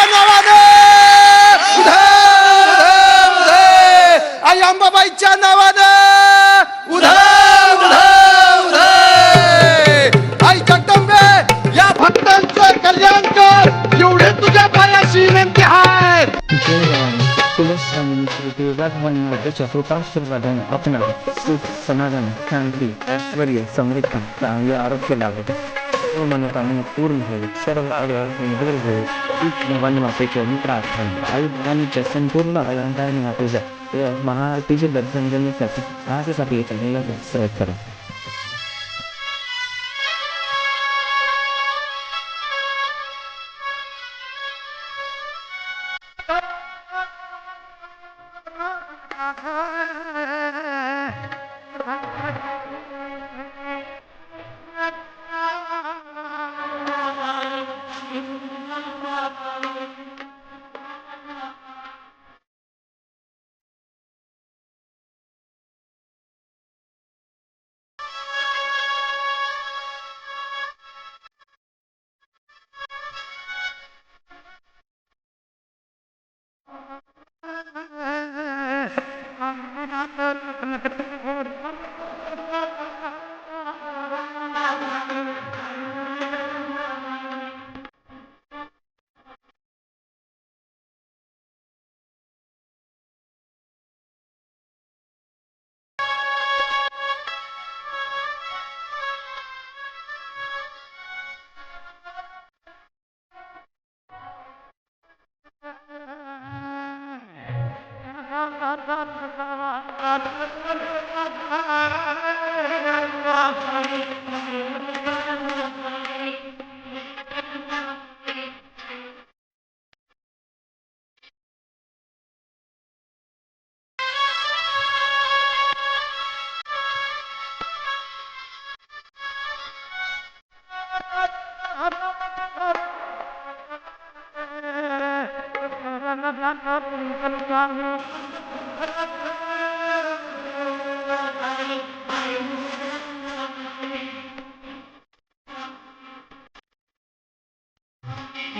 अंबाबाईच्या नावाने उधे आई अंबाबाईच्या नावाने! उधे उधे उधे! आई जगदंबे या भक्तांचं कल्याण कर! एवढे तुझ्या पायाशी विनंती आहे समाधान शांती ऐश्वर्य चांगले आरोग्य लागत मनोकामना पूर्ण होईल सर्व अडचणी दूर होईल वनमातेच्या प्रार्थना आयुर्दानीच्या संपूर्ण अलंकाराने आपल्या महाआरतीचे दर्शन घेण्यासाठी आजसाठी प्रयत्न करा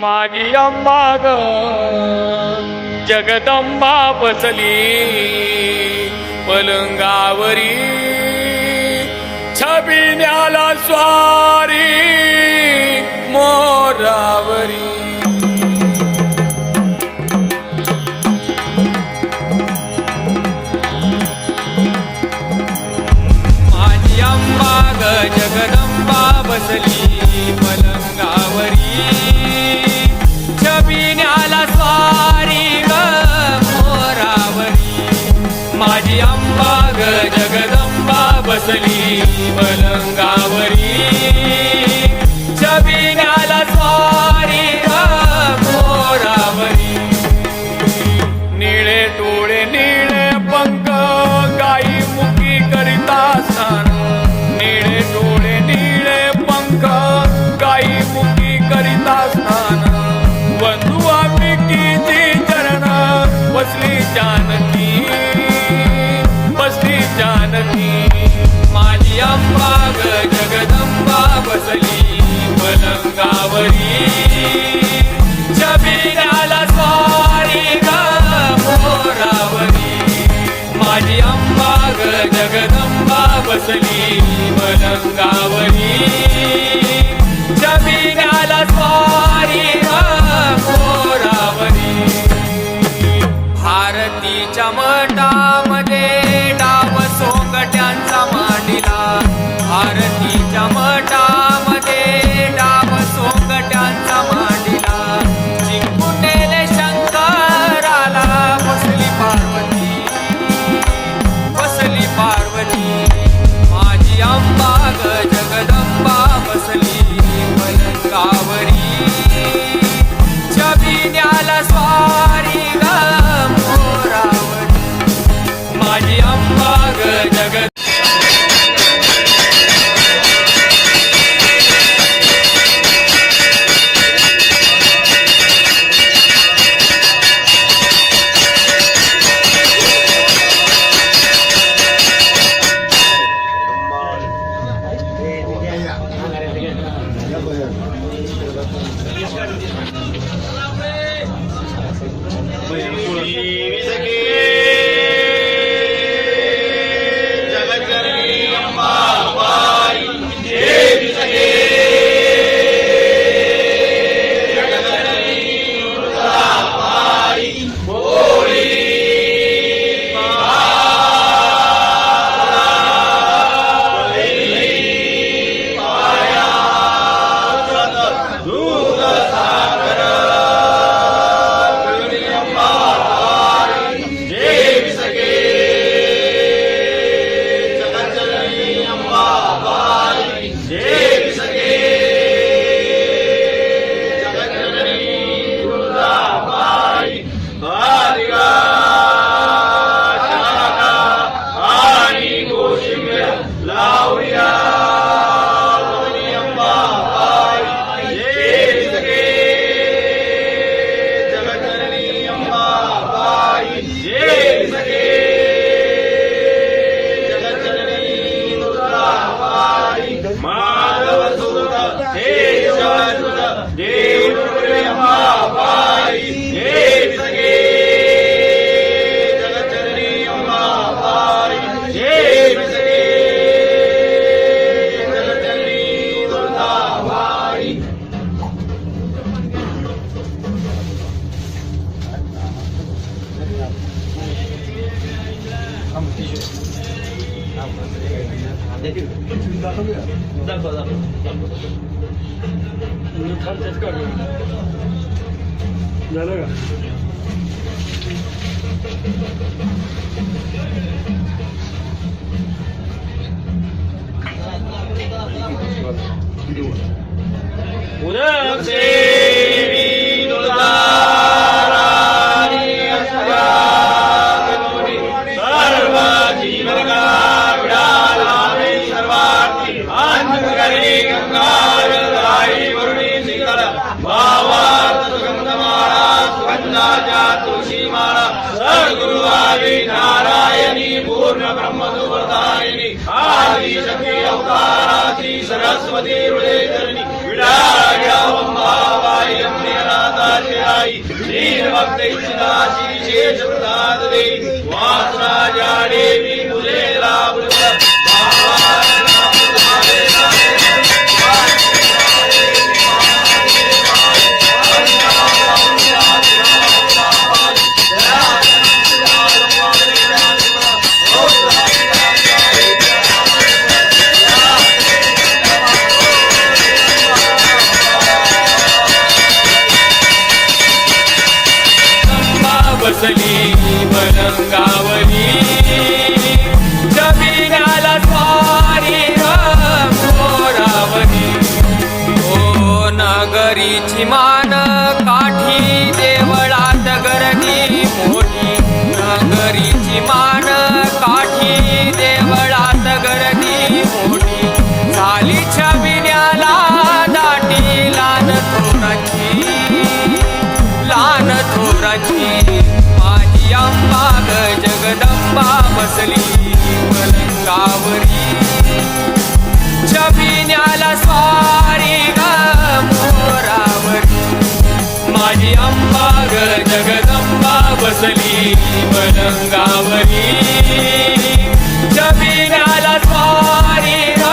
माझी अंबा ग जगदंबा बसली पलंगावरी छबिन्याला स्वार अंबा ग जगदंबा बसली जानकी बसली जानकी माझी अंबा जगदंबा बसली पलंगावरी Ramana. Margaret. 날아가. 오늘 अंबा बसली बसली गावरी जमिनाला स्वारी ग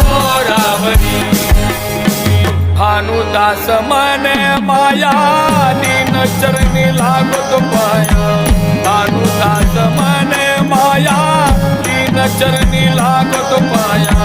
मोरावरी भानुदास मन माया दिन चरणी लागतो पाया. भानुदास मन माया दिन चरणी लागतो पाया.